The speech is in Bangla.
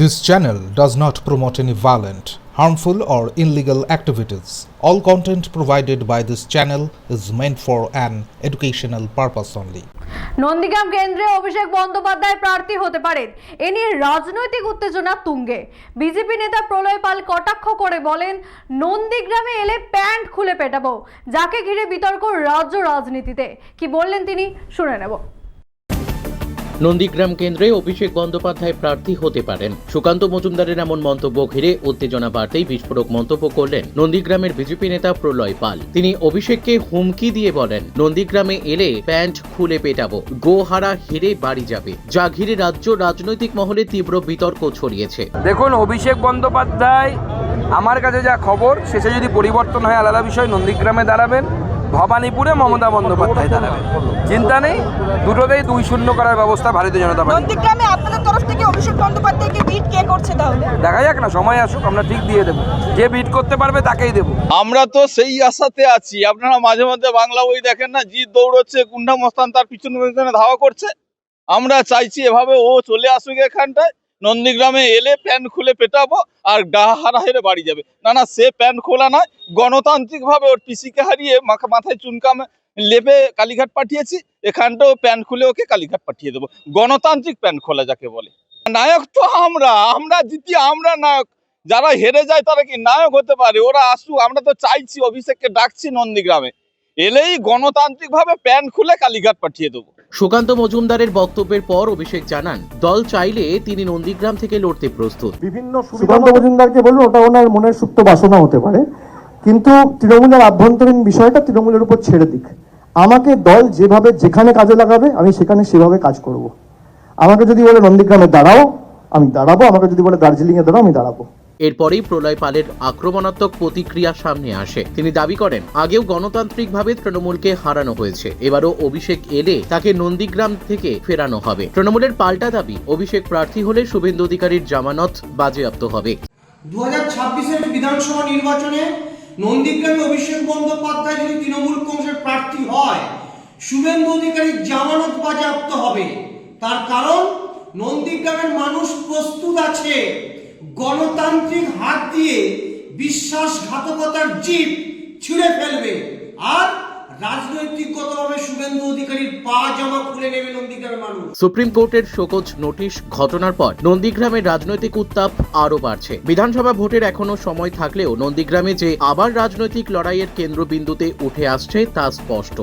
This channel does not promote any violent, harmful, or illegal activities. All content provided by this channel is meant for an educational purpose only. Nandigram কেন্দ্রে অভিষেক বন্দ্যোপাধ্যায় প্রার্থী হতে পারেন এ নিয়ে রাজনৈতিক উত্তেজনা তুঙ্গে বিজেপি নেতা প্রলয় পাল কটাক্ষ করে বলেন নন্দীগ্রামে এলে প্যান্ট খুলে পেটাবো যাকে ঘিরে বিতর্ক রাজ্য রাজনীতিতে কি বললেন তিনি শুনে নেব নন্দীগ্রাম কেন্দ্রে অভিষেক বন্দ্যোপাধ্যায় প্রার্থী হতে পারেন। সুকান্ত মজুমদারের এমন মন্তব্য ঘিরে উত্তেজনা বাড়তেই বিস্ফোরক মন্তব্য করলেন নন্দীগ্রামের বিজেপি নেতা প্রলয় পাল। তিনি অভিষেককে হুমকি দিয়ে বলেন, নন্দীগ্রামে এলে প্যান্ট খুলে পেটাবো, গোহারা হেরে বাড়ি যাবে। যা ঘিরে রাজ্য রাজনৈতিক মহলে তীব্র বিতর্ক ছড়িয়েছে। দেখুন, অভিষেক বন্দ্যোপাধ্যায় আমার কাছে যা খবর, শেষে যদি পরিবর্তন হয়, আলাদা বিষয়, নন্দীগ্রামে দাঁড়াবেন। ভবানীপুরে মমতা বন্দ্যোপাধ্যায় দাঁড়াবেন চিন্তা নেই দুটোতেই দুই শূন্য করার ব্যবস্থা ভারতীয় জনতা পার্টি। নন্দীগ্রামে আপনাদের তরফ থেকে অভিষেক বন্দ্যোপাধ্যায়কে বিট কে করছে তাহলে? দেখা যাক না সময় আসুক আমরা ঠিক দিয়ে দেবো। যে বিট করতে পারবে তাকেই দেবো। আমরা তো সেই আশাতে আছি। আপনারা মাঝে মধ্যে বাংলা বই দেখেন না জিৎ দৌড়চ্ছে গুন্ডা মস্তান তার পিছনে পিছনে ধাওয়া করছে। আমরা চাইছি এভাবে ও চলে আসুক এখানটায়। নন্দীগ্রামে এলে প্যান্ট খুলে পেটাবো আর ডাহা হারা হেরে বাড়ি যাবে। না না, সে প্যান্ট খোলা নয়, গণতান্ত্রিকভাবে ওর পিসিকে হারিয়ে মাথা মাথায় চুনকাম লেপে কালীঘাট পাঠিয়েছি, এখানটাও প্যান্ট খুলে ওকে কালীঘাট পাঠিয়ে দেবো। গণতান্ত্রিক প্যান্ট খোলা যাকে বলে। নায়ক তো আমরা আমরা জিতি, আমরা নায়ক। যারা হেরে যায় তারা কি নায়ক হতে পারে? ওরা আসুক, আমরা তো চাইছি, অভিষেককে ডাকছি নন্দীগ্রামে। এলেই গণতান্ত্রিকভাবে প্যান্ট খুলে কালীঘাট পাঠিয়ে দেবো। সুকান্ত মজুমদারের বক্তব্যের পর অভিষেক জানান দল চাইলে তিনি নন্দীগ্রাম থেকে লড়তে প্রস্তুত। বিভিন্ন সুকান্ত মজুমদারকে বলুন ওটা ওনার মনের সুপ্ত বাসনা হতে পারে। কিন্তু তৃণমূলের আভ্যন্তরীণ বিষয়টা তৃণমূলের উপর ছেড়ে দিক। আমাকে দল যেভাবে যেখানে কাজে লাগাবে আমি সেখানে সেভাবে কাজ করব। আমাকে যদি বলে নন্দীগ্রামে দাঁড়াও আমি দাঁড়াবো। আমাকে যদি বলে দার্জিলিংয়ে দাঁড়াও আমি দাঁড়াবো। এরপরেই প্রলয় পালের আক্রমণাত্মক প্রতিক্রিয়া সামনে আসে। তিনি দাবি করেন, আগেও গণতান্ত্রিকভাবে তৃণমূলকে হারানো হয়েছে। এবারও অভিষেক এলে তাকে নন্দীগ্রাম থেকে ফেরানো হবে। তৃণমূলের পাল্টা দাবি, অভিষেক প্রার্থী হলে শুভেন্দু অধিকারীর জামানত বাজেয়াপ্ত হবে। দু হাজার বিধানসভা নির্বাচনে নন্দীগ্রামে অভিষেক বন্দ্যোপাধ্যায় যদি তৃণমূল কংগ্রেসের প্রার্থী হয়, শুভেন্দু অধিকারীর জামানত বাজেয়াপ্ত হবে। তার কারণ, নন্দীগ্রামের মানুষ প্রস্তুত আছে। গণতান্ত্রিক হাত দিয়ে বিশ্বাসঘাতকতার জিপ ছিঁড়ে ফেলবে। আর সুপ্রিম কোর্টের শোকজ নোটিশ ঘটনার পর নন্দীগ্রামের রাজনৈতিক উত্তাপ আরও বাড়ছে। বিধানসভা ভোটের এখনও সময় থাকলেও নন্দীগ্রামে যে আবার রাজনৈতিক লড়াইয়ের কেন্দ্রবিন্দুতে উঠে আসছে তা স্পষ্ট।